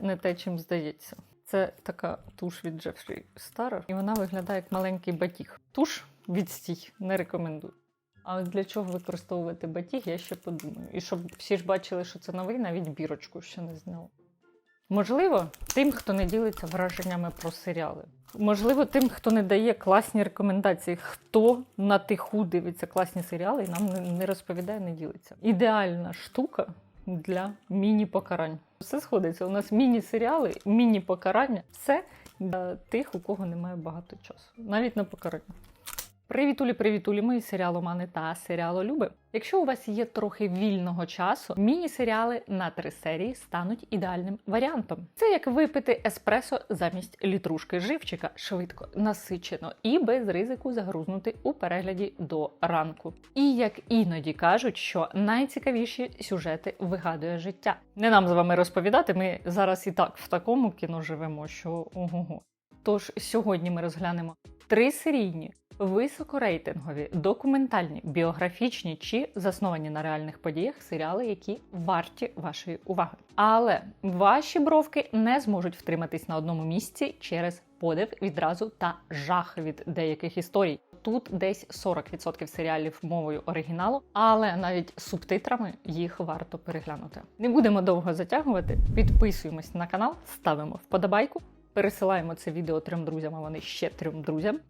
Не те, чим здається. Це така туш від Джефрі Старер, і вона виглядає як маленький батіг. Туш відстій, не рекомендую. А для чого використовувати батіг, я ще подумаю. І щоб всі ж бачили, що це новий, навіть бірочку ще не зняла. Можливо, тим, хто не ділиться враженнями про серіали. Можливо, тим, хто не дає класні рекомендації, хто на тиху дивиться класні серіали і нам не розповідає, не ділиться. Ідеальна штука для міні-покарань. Все сходиться. У нас міні-серіали, міні-покарання. Все для тих, у кого немає багато часу. Навіть на покарання. Привітулі, привітулі, мої серіаломани та серіалолюби. Якщо у вас є трохи вільного часу, міні-серіали на три серії стануть ідеальним варіантом. Це як випити еспресо замість літрушки живчика швидко, насичено і без ризику загрузнути у перегляді до ранку. І як іноді кажуть, що найцікавіші сюжети вигадує життя. Не нам з вами розповідати. Ми зараз і так в такому кіно живемо, що ого. Тож сьогодні ми розглянемо три серійні високорейтингові, документальні, біографічні чи засновані на реальних подіях серіали, які варті вашої уваги. Але ваші бровки не зможуть втриматись на одному місці через подив відразу та жах від деяких історій. Тут десь 40% серіалів мовою оригіналу, але навіть субтитрами їх варто переглянути. Не будемо довго затягувати. Підписуємось на канал, ставимо вподобайку, пересилаємо це відео трьом друзям, а вони ще трьом друзям.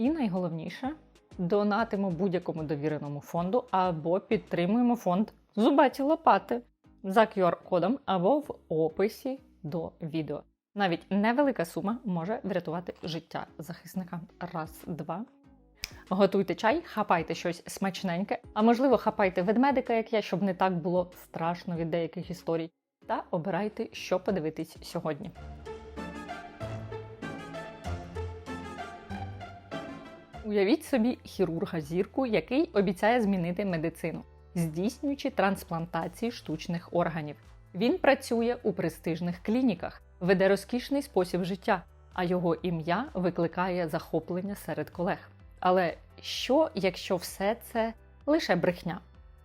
І найголовніше донатимо будь-якому довіреному фонду або підтримуємо фонд Зубаті Лопати за QR-кодом або в описі до відео. Навіть невелика сума може врятувати життя захисника. Раз, два. Готуйте чай, хапайте щось смачненьке, а можливо, хапайте ведмедика, як я, щоб не так було страшно від деяких історій. Та обирайте, що подивитись сьогодні. Уявіть собі хірурга зірку, який обіцяє змінити медицину, здійснюючи трансплантації штучних органів. Він працює у престижних клініках, веде розкішний спосіб життя, а його ім'я викликає захоплення серед колег. Але що, якщо все це лише брехня?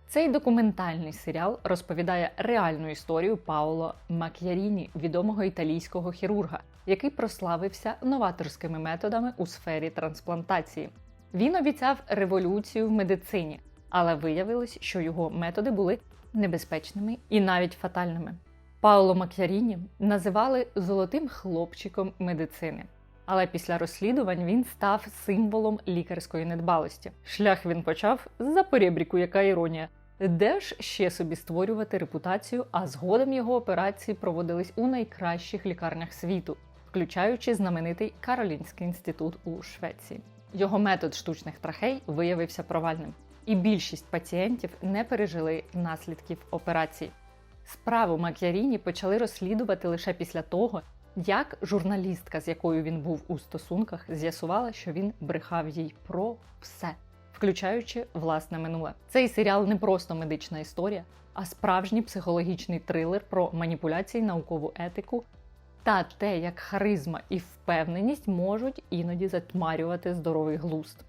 Цей документальний серіал розповідає реальну історію Паоло Мак'яріні, відомого італійського хірурга, який прославився новаторськими методами у сфері трансплантації. Він обіцяв революцію в медицині, але виявилось, що його методи були небезпечними і навіть фатальними. Паоло Мак'яріні називали золотим хлопчиком медицини. Але після розслідувань він став символом лікарської недбалості. Шлях він почав з-за поребріку, яка іронія. Де ж ще собі створювати репутацію, а згодом його операції проводились у найкращих лікарнях світу, включаючи знаменитий Каролінський інститут у Швеції. Його метод штучних трахей виявився провальним, і більшість пацієнтів не пережили наслідків операцій. Справу Мак'яріні почали розслідувати лише після того, як журналістка, з якою він був у стосунках, з'ясувала, що він брехав їй про все, включаючи власне минуле. Цей серіал не просто медична історія, а справжній психологічний трилер про маніпуляції, наукову етику та те, як харизма і впевненість можуть іноді затьмарювати здоровий глузд.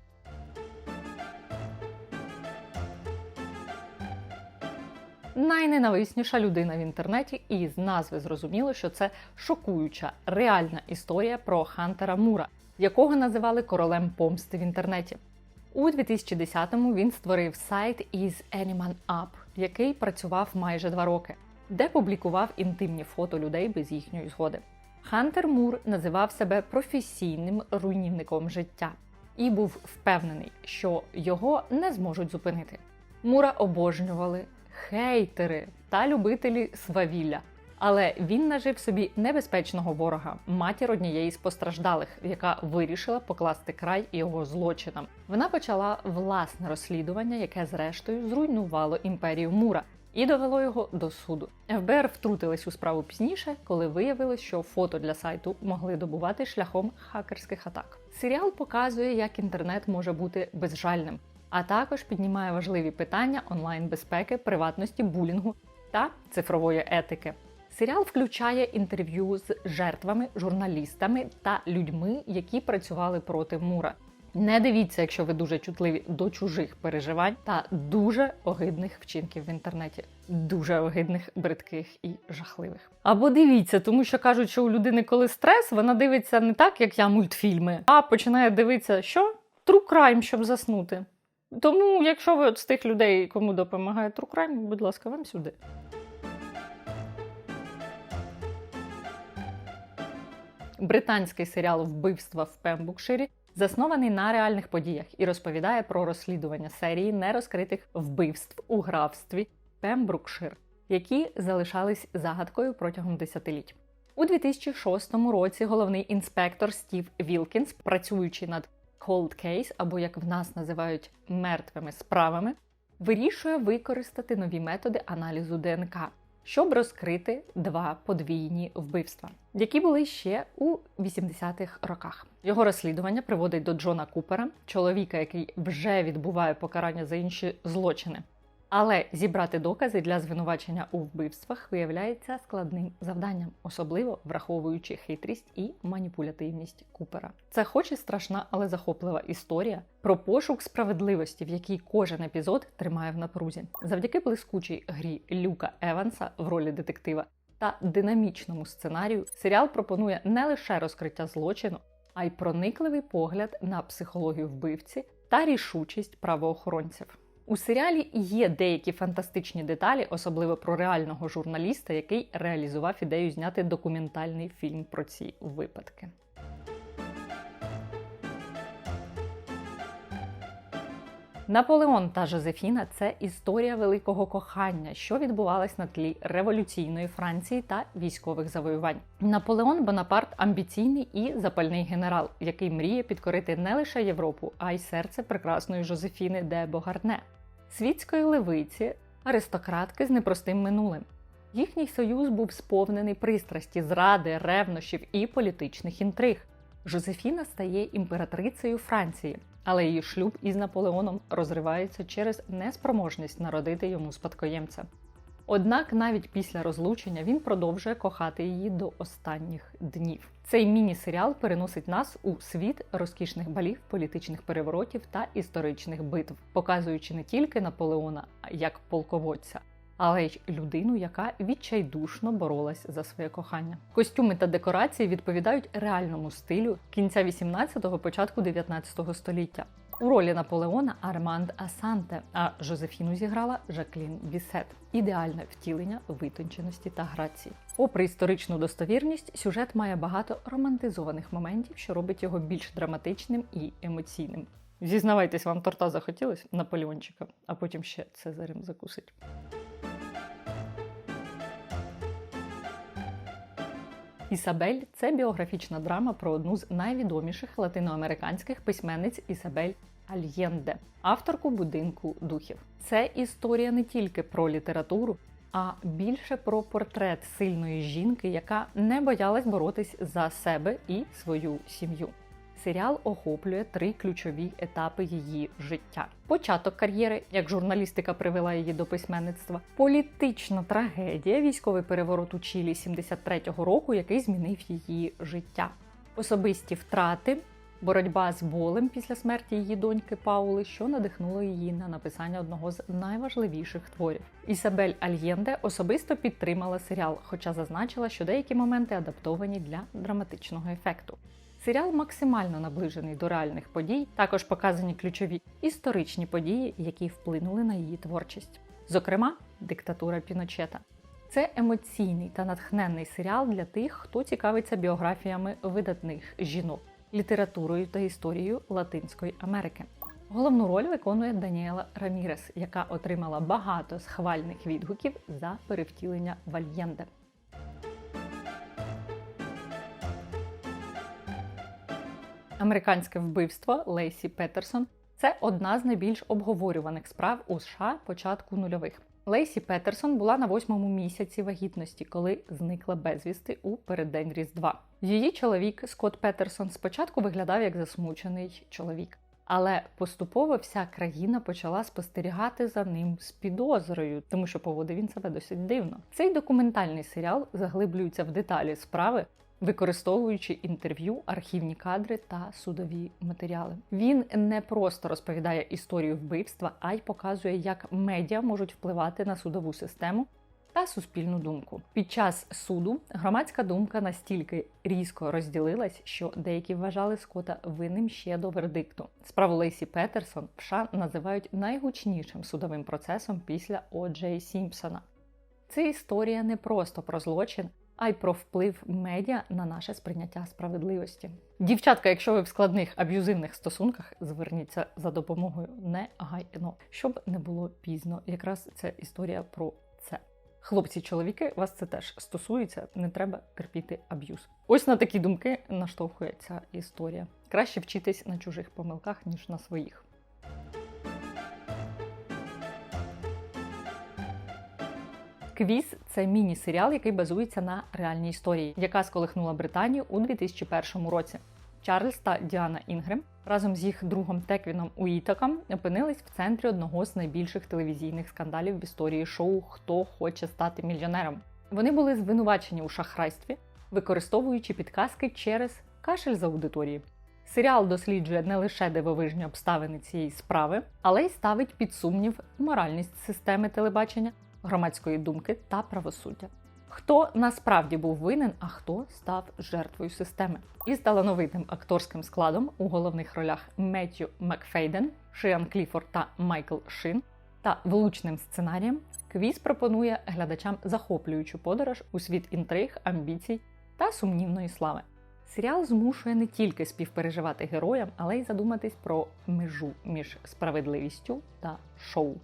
Найненависніша людина в інтернеті, і з назви зрозуміло, що це шокуюча реальна історія про Хантера Мура, якого називали королем помсти в інтернеті. У 2010-му він створив сайт із Anyman Up, який працював майже два роки, де публікував інтимні фото людей без їхньої згоди. Хантер Мур називав себе професійним руйнівником життя і був впевнений, що його не зможуть зупинити. Мура обожнювали хейтери та любителі свавілля. Але він нажив собі небезпечного ворога, матір однієї з постраждалих, яка вирішила покласти край його злочинам. Вона почала власне розслідування, яке зрештою зруйнувало імперію Мура і довело його до суду. ФБР втрутились у справу пізніше, коли виявилось, що фото для сайту могли добувати шляхом хакерських атак. Серіал показує, як інтернет може бути безжальним, а також піднімає важливі питання онлайн-безпеки, приватності, булінгу та цифрової етики. Серіал включає інтерв'ю з жертвами, журналістами та людьми, які працювали проти Мура. Не дивіться, якщо ви дуже чутливі до чужих переживань та дуже огидних вчинків в інтернеті. Дуже огидних, бридких і жахливих. Або дивіться, тому що кажуть, що у людини, коли стрес, вона дивиться не так, як я мультфільми, а починає дивитися, що True Crime, щоб заснути. Тому, якщо ви от з тих людей, кому допомагає True будь ласка, вам сюди. Британський серіал Вбивства в Пембукширі заснований на реальних подіях і розповідає про розслідування серії нерозкритих вбивств у графстві Пембрукшир, які залишались загадкою протягом десятиліть. У 2006 році головний інспектор Стів Вілкінс, працюючи над Cold Case, або як в нас називають мертвими справами, вирішує використати нові методи аналізу ДНК, щоб розкрити два подвійні вбивства, які були ще у 80-х роках. Його розслідування приводить до Джона Купера, чоловіка, який вже відбуває покарання за інші злочини. Але зібрати докази для звинувачення у вбивствах виявляється складним завданням, особливо враховуючи хитрість і маніпулятивність Купера. Це хоч і страшна, але захоплива історія про пошук справедливості, в якій кожен епізод тримає в напрузі. Завдяки блискучій грі Люка Еванса в ролі детектива та динамічному сценарію серіал пропонує не лише розкриття злочину, а й проникливий погляд на психологію вбивці та рішучість правоохоронців. У серіалі є деякі фантастичні деталі, особливо про реального журналіста, який реалізував ідею зняти документальний фільм про ці випадки. Наполеон та Жозефіна це історія великого кохання, що відбувалась на тлі революційної Франції та військових завоювань. Наполеон Бонапарт амбіційний і запальний генерал, який мріє підкорити не лише Європу, а й серце прекрасної Жозефіни де Богарне світської левиці, аристократки з непростим минулим. Їхній союз був сповнений пристрасті, зради, ревнощів і політичних інтриг. Жозефіна стає імператрицею Франції, але її шлюб із Наполеоном розривається через неспроможність народити йому спадкоємця. Однак навіть після розлучення він продовжує кохати її до останніх днів. Цей міні-серіал переносить нас у світ розкішних балів, політичних переворотів та історичних битв, показуючи не тільки Наполеона як полководця, але й людину, яка відчайдушно боролась за своє кохання. Костюми та декорації відповідають реальному стилю кінця 18-го, початку 19 століття. У ролі Наполеона Арманд Асанте, а Жозефіну зіграла Жаклін Бісет. Ідеальне втілення витонченості та грації. Попри історичну достовірність, сюжет має багато романтизованих моментів, що робить його більш драматичним і емоційним. Зізнавайтесь, вам торта захотілось Наполеончика, а потім ще Цезарем закусить. Ісабель це біографічна драма про одну з найвідоміших латиноамериканських письменниць Ісабель Альєнде, авторку будинку духів. Це історія не тільки про літературу, а більше про портрет сильної жінки, яка не боялась боротись за себе і свою сім'ю. Серіал охоплює три ключові етапи її життя: початок кар'єри, як журналістика привела її до письменництва, політична трагедія, військовий переворот у Чилі 73-го року, який змінив її життя, особисті втрати, боротьба з болем після смерті її доньки Паули, що надихнуло її на написання одного з найважливіших творів. Ісабель Альєнде особисто підтримала серіал, хоча зазначила, що деякі моменти адаптовані для драматичного ефекту. Серіал максимально наближений до реальних подій, також показані ключові історичні події, які вплинули на її творчість. Зокрема, диктатура Піночета. Це емоційний та натхненний серіал для тих, хто цікавиться біографіями видатних жінок, літературою та історією Латинської Америки. Головну роль виконує Даніела Рамірес, яка отримала багато схвальних відгуків за перевтілення Вальєнде. Американське вбивство Лейсі Петерсон це одна з найбільш обговорюваних справ у США початку нульових. Лейсі Петерсон була на восьмому місяці вагітності, коли зникла безвісти у переддень Різдва. Її чоловік Скотт Петерсон спочатку виглядав як засмучений чоловік. Але поступово вся країна почала спостерігати за ним з підозрою, тому що поводив він себе досить дивно. Цей документальний серіал заглиблюється в деталі справи, використовуючи інтерв'ю, архівні кадри та судові матеріали. Він не просто розповідає історію вбивства, а й показує, як медіа можуть впливати на судову систему та суспільну думку. Під час суду громадська думка настільки різко розділилась, що деякі вважали Скота винним ще до вердикту. Справу Лейсі Петерсон в США називають найгучнішим судовим процесом після О. Сімпсона. Це історія не просто про злочин, а й про вплив медіа на наше сприйняття справедливості. Дівчатка, якщо ви в складних аб'юзивних стосунках, зверніться за допомогою негайно, щоб не було пізно. Якраз це історія про це. Хлопці, чоловіки, вас це теж стосується, не треба терпіти аб'юз. Ось на такі думки наштовхує ця історія. Краще вчитись на чужих помилках, ніж на своїх. Квіз це міні-серіал, який базується на реальній історії, яка сколихнула Британію у 2001 році. Чарльз та Діана Інгрем разом з їх другом Теквіном Уітаком опинились в центрі одного з найбільших телевізійних скандалів в історії шоу Хто хоче стати мільйонером. Вони були звинувачені у шахрайстві, використовуючи підказки через кашель з аудиторії. Серіал досліджує не лише дивовижні обставини цієї справи, але й ставить під сумнів моральність системи телебачення, громадської думки та правосуддя. Хто насправді був винен, а хто став жертвою системи? Із талановитим акторським складом у головних ролях Меттью Макфейден, Шиан Кліфорд та Майкл Шин та влучним сценарієм квіз пропонує глядачам захоплюючу подорож у світ інтриг, амбіцій та сумнівної слави. Серіал змушує не тільки співпереживати героям, але й задуматись про межу між справедливістю та шоу.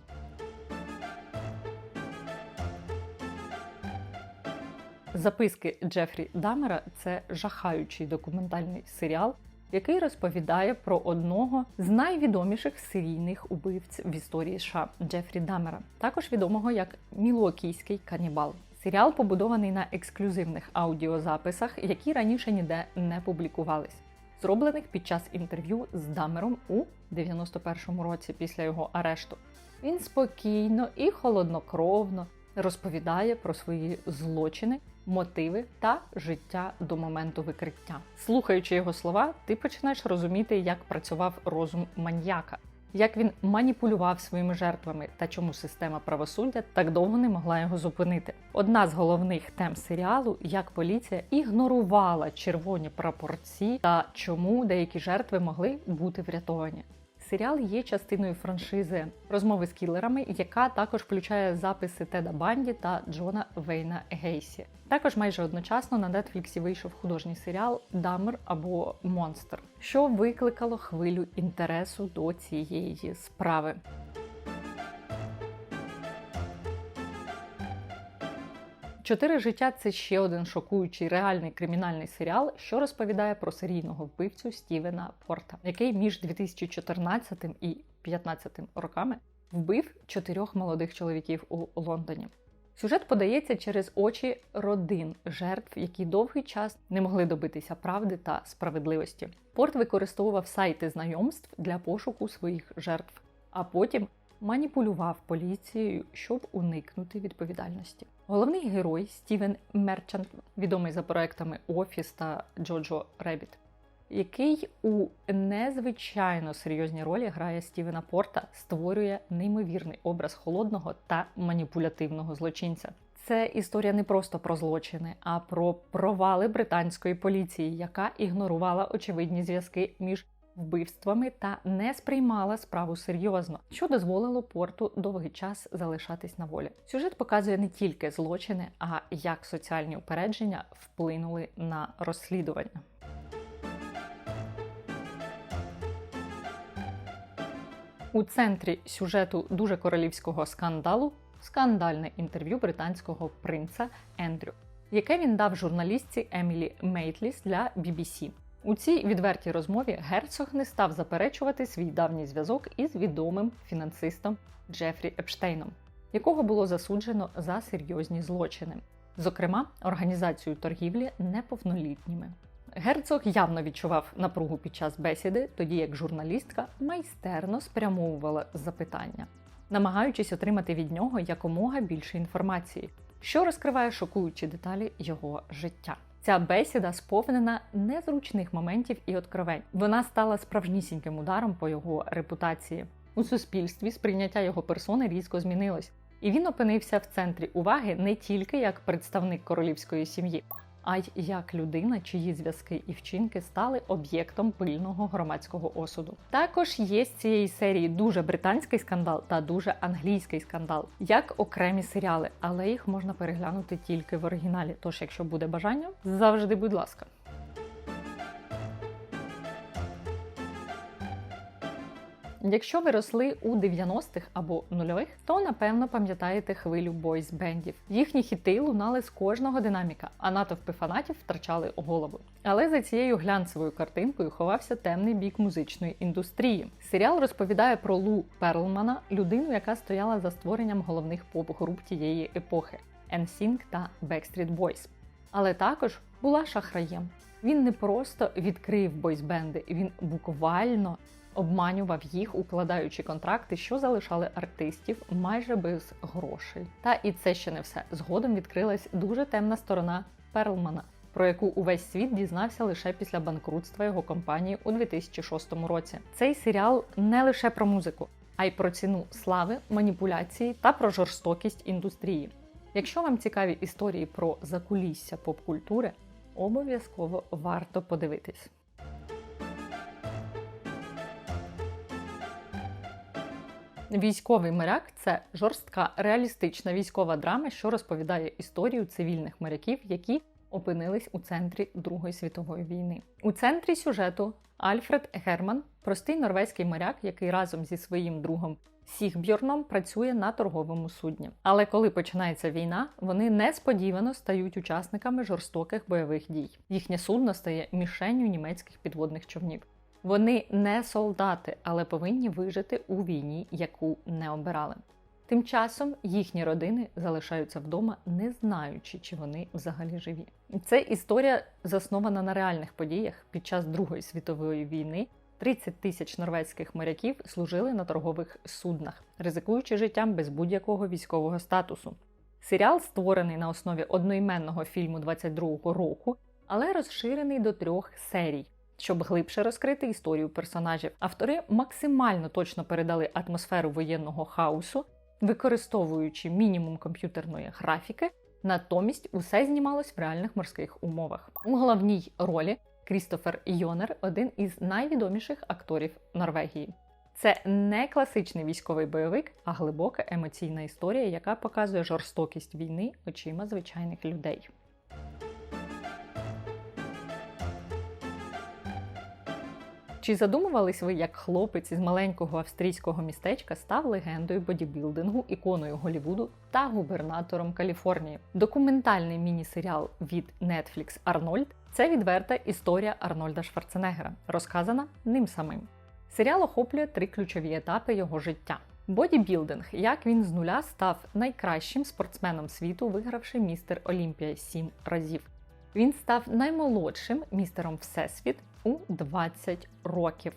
Записки Джефрі Дамера це жахаючий документальний серіал, який розповідає про одного з найвідоміших серійних убивць в історії США Джефрі Дамера, також відомого як Мілуокійський канібал. Серіал побудований на ексклюзивних аудіозаписах, які раніше ніде не публікувались, зроблених під час інтерв'ю з Дамером у 91-му році після його арешту. Він спокійно і холоднокровно розповідає про свої злочини, мотиви та життя до моменту викриття. Слухаючи його слова, ти починаєш розуміти, як працював розум маньяка, як він маніпулював своїми жертвами та чому система правосуддя так довго не могла його зупинити. Одна з головних тем серіалу як поліція ігнорувала червоні прапорці та чому деякі жертви могли бути врятовані. Серіал є частиною франшизи розмови з кілерами, яка також включає записи Теда Банді та Джона Вейна Гейсі. Також майже одночасно на Нетфліксі вийшов художній серіал Дамер або Монстр, що викликало хвилю інтересу до цієї справи. Чотири життя це ще один шокуючий реальний кримінальний серіал, що розповідає про серійного вбивцю Стівена Порта, який між 2014 і 2015 роками вбив чотирьох молодих чоловіків у Лондоні. Сюжет подається через очі родин жертв, які довгий час не могли добитися правди та справедливості. Порт використовував сайти знайомств для пошуку своїх жертв, а потім маніпулював поліцією, щоб уникнути відповідальності. Головний герой Стівен Мерчант, відомий за проектами Офіс та Джоджо Ребіт, який у незвичайно серйозній ролі грає Стівена Порта, створює неймовірний образ холодного та маніпулятивного злочинця. Це історія не просто про злочини, а про провали британської поліції, яка ігнорувала очевидні зв'язки між вбивствами та не сприймала справу серйозно, що дозволило порту довгий час залишатись на волі. Сюжет показує не тільки злочини, а як соціальні упередження вплинули на розслідування. У центрі сюжету дуже королівського скандалу скандальне інтерв'ю британського принца Ендрю, яке він дав журналістці Емілі Мейтліс для BBC. У цій відвертій розмові герцог не став заперечувати свій давній зв'язок із відомим фінансистом Джефрі Епштейном, якого було засуджено за серйозні злочини, зокрема організацію торгівлі неповнолітніми. Герцог явно відчував напругу під час бесіди, тоді як журналістка майстерно спрямовувала запитання, намагаючись отримати від нього якомога більше інформації, що розкриває шокуючі деталі його життя. Ця бесіда сповнена незручних моментів і откровень. Вона стала справжнісіньким ударом по його репутації. У суспільстві сприйняття його персони різко змінилось, і він опинився в центрі уваги не тільки як представник королівської сім'ї, а й як людина, чиї зв'язки і вчинки стали об'єктом пильного громадського осуду. Також є з цієї серії дуже британський скандал та дуже англійський скандал, як окремі серіали, але їх можна переглянути тільки в оригіналі. Тож, якщо буде бажання, завжди, будь ласка. Якщо ви росли у 90-х або нульових, то напевно пам'ятаєте хвилю бойс-бендів. Їхні хіти лунали з кожного динаміка, а натовпи фанатів втрачали голову. Але за цією глянцевою картинкою ховався темний бік музичної індустрії. Серіал розповідає про Лу Перлмана, людину, яка стояла за створенням головних поп-груп тієї епохи NSYNC та Backstreet Boys. Але також була шахраєм. Він не просто відкрив бойсбенди, він буквально обманював їх, укладаючи контракти, що залишали артистів майже без грошей. Та і це ще не все. Згодом відкрилась дуже темна сторона Перлмана, про яку увесь світ дізнався лише після банкрутства його компанії у 2006 році. Цей серіал не лише про музику, а й про ціну слави, маніпуляції та про жорстокість індустрії. Якщо вам цікаві історії про закулісся поп-культури, обов'язково варто подивитись. Військовий моряк це жорстка реалістична військова драма, що розповідає історію цивільних моряків, які опинились у центрі Другої світової війни. У центрі сюжету Альфред Герман, простий норвезький моряк, який разом зі своїм другом Сігбjorном працює на торговому судні. Але коли починається війна, вони несподівано стають учасниками жорстоких бойових дій. Їхнє судно стає мішенню німецьких підводних човнів. Вони не солдати, але повинні вижити у війні, яку не обирали. Тим часом їхні родини залишаються вдома, не знаючи, чи вони взагалі живі. Це історія заснована на реальних подіях під час Другої світової війни. 30 тисяч норвезьких моряків служили на торгових суднах, ризикуючи життям без будь-якого військового статусу. Серіал створений на основі одноіменного фільму 22-го року, але розширений до трьох серій. Щоб глибше розкрити історію персонажів, автори максимально точно передали атмосферу воєнного хаосу, використовуючи мінімум комп'ютерної графіки, натомість усе знімалось в реальних морських умовах. У головній ролі Крістофер Йонер один із найвідоміших акторів Норвегії. Це не класичний військовий бойовик, а глибока емоційна історія, яка показує жорстокість війни очима звичайних людей. Чи задумувались ви, як хлопець із маленького австрійського містечка став легендою бодібілдингу, іконою Голівуду та губернатором Каліфорнії? Документальний міні-серіал від Netflix Арнольд це відверта історія Арнольда Шварценеггера, розказана ним самим. Серіал охоплює три ключові етапи його життя. Бодібілдинг, як він з нуля став найкращим спортсменом світу, вигравши містер Олімпія сім разів. Він став наймолодшим містером Всесвіт у 20 років,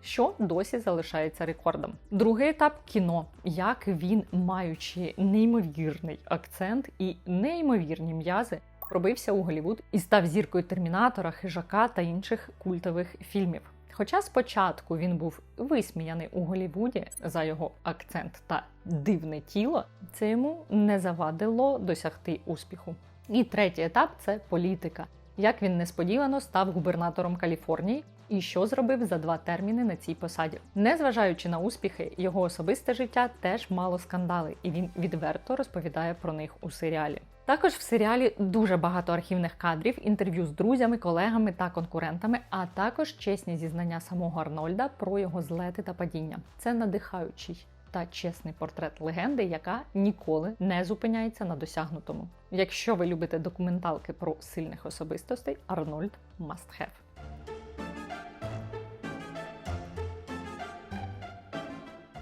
що досі залишається рекордом. Другий етап кіно, як він, маючи неймовірний акцент і неймовірні м'язи, пробився у Голівуд і став зіркою термінатора, хижака та інших культових фільмів. Хоча спочатку він був висміяний у Голівуді за його акцент та дивне тіло, це йому не завадило досягти успіху. І третій етап це політика. Як він несподівано став губернатором Каліфорнії і що зробив за два терміни на цій посаді. Незважаючи на успіхи, його особисте життя теж мало скандали, і він відверто розповідає про них у серіалі. Також в серіалі дуже багато архівних кадрів, інтерв'ю з друзями, колегами та конкурентами, а також чесні зізнання самого Арнольда про його злети та падіння. Це надихаючий та чесний портрет легенди, яка ніколи не зупиняється на досягнутому. Якщо ви любите документалки про сильних особистостей, Арнольд must have.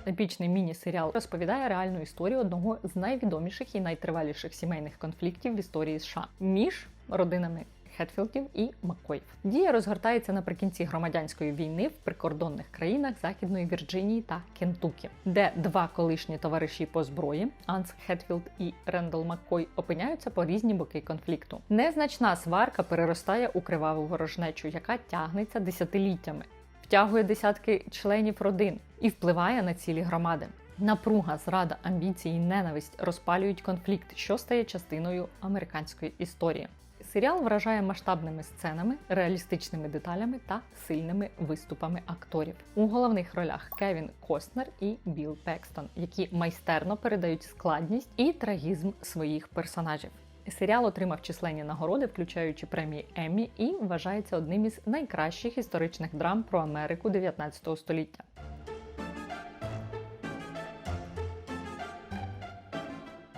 Епічний міні-серіал розповідає реальну історію одного з найвідоміших і найтриваліших сімейних конфліктів в історії США між родинами Хетфілдів і Маккоїв. Дія розгортається наприкінці громадянської війни в прикордонних країнах Західної Вірджинії та Кентукі, де два колишні товариші по зброї Анс Хетфілд і Рендал Маккой опиняються по різні боки конфлікту. Незначна сварка переростає у криваву ворожнечу, яка тягнеться десятиліттями, втягує десятки членів родин і впливає на цілі громади. Напруга, зрада, амбіції і ненависть розпалюють конфлікт, що стає частиною американської історії. Серіал вражає масштабними сценами, реалістичними деталями та сильними виступами акторів. У головних ролях Кевін Костнер і Білл Пекстон, які майстерно передають складність і трагізм своїх персонажів. Серіал отримав численні нагороди, включаючи премії Еммі, і вважається одним із найкращих історичних драм про Америку 19 століття.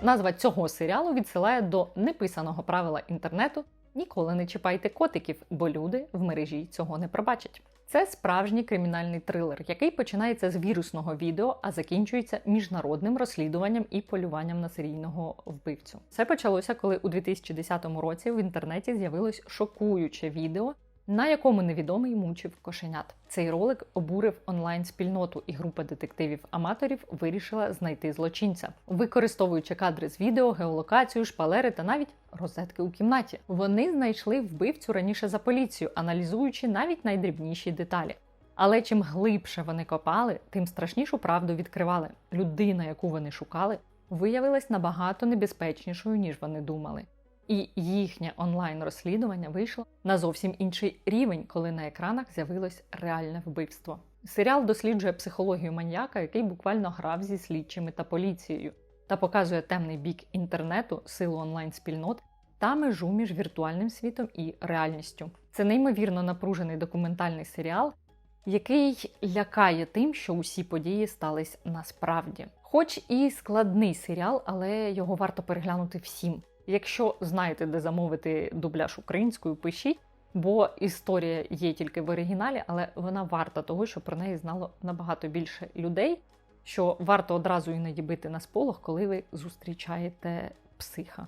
Назва цього серіалу відсилає до неписаного правила інтернету ніколи не чіпайте котиків, бо люди в мережі цього не пробачать. Це справжній кримінальний трилер, який починається з вірусного відео, а закінчується міжнародним розслідуванням і полюванням на серійного вбивцю. Це почалося, коли у 2010 році в інтернеті з'явилось шокуюче відео, на якому невідомий мучив кошенят. Цей ролик обурив онлайн-спільноту, і група детективів-аматорів вирішила знайти злочинця, використовуючи кадри з відео, геолокацію, шпалери та навіть розетки у кімнаті. Вони знайшли вбивцю раніше за поліцію, аналізуючи навіть найдрібніші деталі. Але чим глибше вони копали, тим страшнішу правду відкривали. Людина, яку вони шукали, виявилась набагато небезпечнішою, ніж вони думали. І їхнє онлайн-розслідування вийшло на зовсім інший рівень, коли на екранах з'явилось реальне вбивство. Серіал досліджує психологію маньяка, який буквально грав зі слідчими та поліцією, та показує темний бік інтернету, силу онлайн-спільнот та межу між віртуальним світом і реальністю. Це неймовірно напружений документальний серіал, який лякає тим, що усі події стались насправді. Хоч і складний серіал, але його варто переглянути всім. Якщо знаєте, де замовити дубляж українською, пишіть, бо історія є тільки в оригіналі, але вона варта того, щоб про неї знало набагато більше людей. Що варто одразу іноді бити на сполох, коли ви зустрічаєте психа.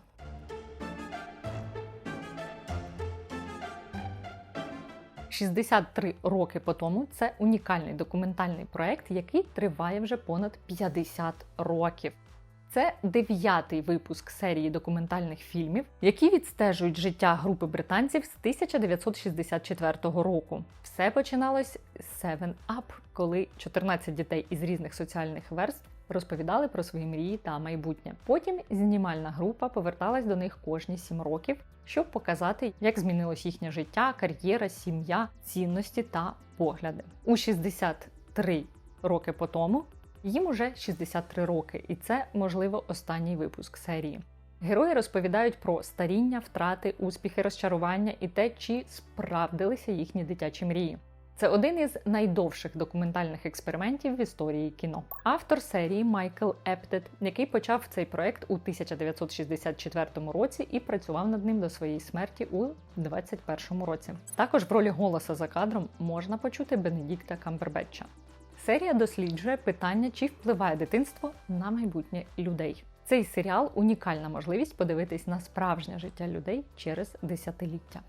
«63 роки по тому це унікальний документальний проект, який триває вже понад 50 років. Це дев'ятий випуск серії документальних фільмів, які відстежують життя групи британців з 1964 року. Все починалось з Seven Up, коли 14 дітей із різних соціальних верств розповідали про свої мрії та майбутнє. Потім знімальна група поверталась до них кожні сім років, щоб показати, як змінилось їхнє життя, кар'єра, сім'я, цінності та погляди. У 63 роки по тому їм уже 63 роки, і це, можливо, останній випуск серії. Герої розповідають про старіння, втрати, успіхи, розчарування і те, чи справдилися їхні дитячі мрії. Це один із найдовших документальних експериментів в історії кіно. Автор серії Майкл Ептет, який почав цей проект у 1964 році і працював над ним до своєї смерті у 2021 році. Також в ролі голоса за кадром можна почути Бенедікта Камбербетча. Серія досліджує питання, чи впливає дитинство на майбутнє людей. Цей серіал унікальна можливість подивитись на справжнє життя людей через десятиліття.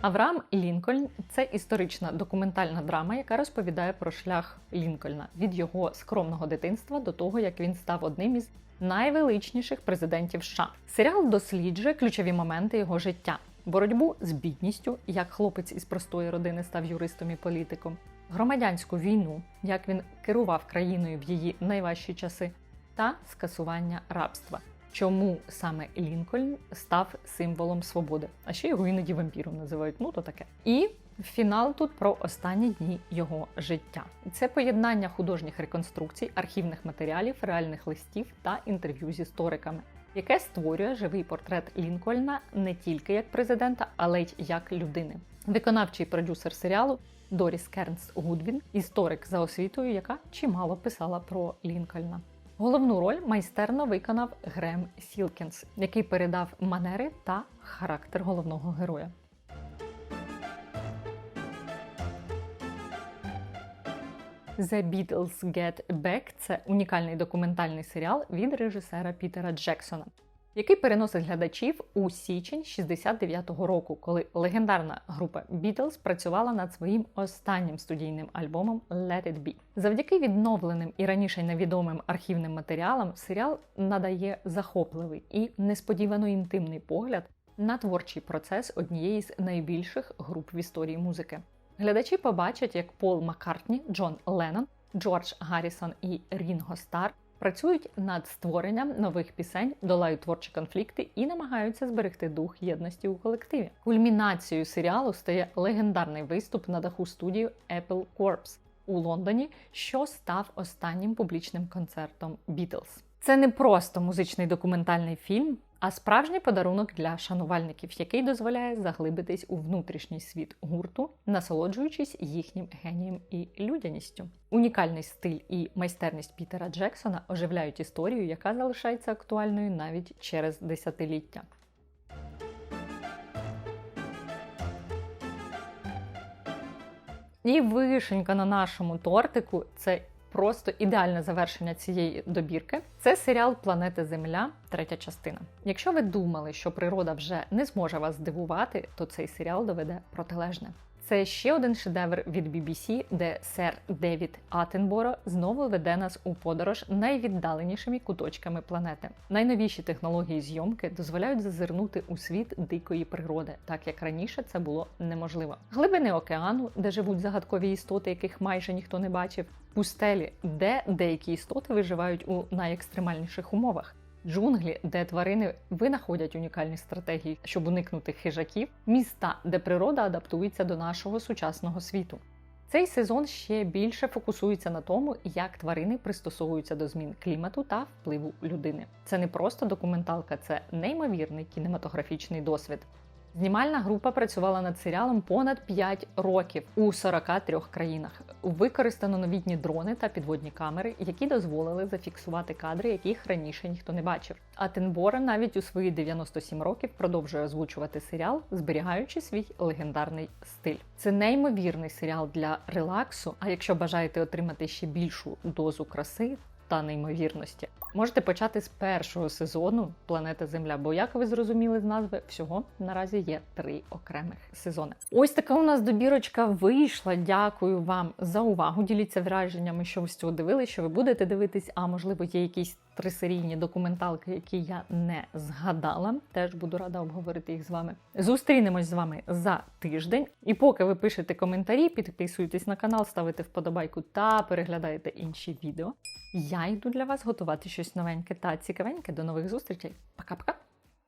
Авраам Лінкольн це історична документальна драма, яка розповідає про шлях Лінкольна від його скромного дитинства до того, як він став одним із найвеличніших президентів США. Серіал досліджує ключові моменти його життя боротьбу з бідністю, як хлопець із простої родини став юристом і політиком, громадянську війну, як він керував країною в її найважчі часи, та скасування рабства. Чому саме Лінкольн став символом свободи? А ще його іноді вампіром називають, ну то таке. І фінал тут про останні дні його життя. Це поєднання художніх реконструкцій, архівних матеріалів, реальних листів та інтерв'ю з істориками яке створює живий портрет Лінкольна не тільки як президента, але й як людини. Виконавчий продюсер серіалу Доріс Кернс Гудвін, історик за освітою, яка чимало писала про Лінкольна. Головну роль майстерно виконав Грем Сілкінс, який передав манери та характер головного героя. The Beatles Get Back це унікальний документальний серіал від режисера Пітера Джексона, який переносить глядачів у січень 69-го року, коли легендарна група Beatles працювала над своїм останнім студійним альбомом Let It Be. Завдяки відновленим і раніше невідомим архівним матеріалам серіал надає захопливий і несподівано інтимний погляд на творчий процес однієї з найбільших груп в історії музики. Глядачі побачать, як Пол Маккартні, Джон Леннон, Джордж Гаррісон і Рінго Стар працюють над створенням нових пісень, долають творчі конфлікти і намагаються зберегти дух єдності у колективі. Кульмінацією серіалу стає легендарний виступ на даху студії Apple Corps у Лондоні, що став останнім публічним концертом Beatles. Це не просто музичний документальний фільм, а справжній подарунок для шанувальників, який дозволяє заглибитись у внутрішній світ гурту, насолоджуючись їхнім генієм і людяністю. Унікальний стиль і майстерність Пітера Джексона оживляють історію, яка залишається актуальною навіть через десятиліття. І вишенька на нашому тортику це просто ідеальне завершення цієї добірки. Це серіал Планети Земля, третя частина. Якщо ви думали, що природа вже не зможе вас здивувати, то цей серіал доведе протилежне. Це ще один шедевр від BBC, де сер Девід Аттенборо знову веде нас у подорож найвіддаленішими куточками планети. Найновіші технології зйомки дозволяють зазирнути у світ дикої природи, так як раніше це було неможливо. Глибини океану, де живуть загадкові істоти, яких майже ніхто не бачив, пустелі, де деякі істоти виживають у найекстремальніших умовах джунглі, де тварини винаходять унікальні стратегії, щоб уникнути хижаків, міста, де природа адаптується до нашого сучасного світу. Цей сезон ще більше фокусується на тому, як тварини пристосовуються до змін клімату та впливу людини. Це не просто документалка, це неймовірний кінематографічний досвід. Знімальна група працювала над серіалом понад 5 років у 43 країнах. Використано новітні дрони та підводні камери, які дозволили зафіксувати кадри, яких раніше ніхто не бачив. А Тенбора навіть у свої 97 років продовжує озвучувати серіал, зберігаючи свій легендарний стиль. Це неймовірний серіал для релаксу. А якщо бажаєте отримати ще більшу дозу краси та неймовірності, можете почати з першого сезону Планета Земля. Бо, як ви зрозуміли з назви, всього наразі є три окремих сезони. Ось така у нас добірочка вийшла. Дякую вам за увагу. Діліться враженнями, що ви з цього дивилися, що ви будете дивитись, а можливо, є якісь трисерійні документалки, які я не згадала. Теж буду рада обговорити їх з вами. Зустрінемось з вами за тиждень. І поки ви пишете коментарі, підписуйтесь на канал, ставите вподобайку та переглядаєте інші відео. Я йду для вас готувати щось новеньке та цікавеньке. До нових зустрічей. Пока-пока!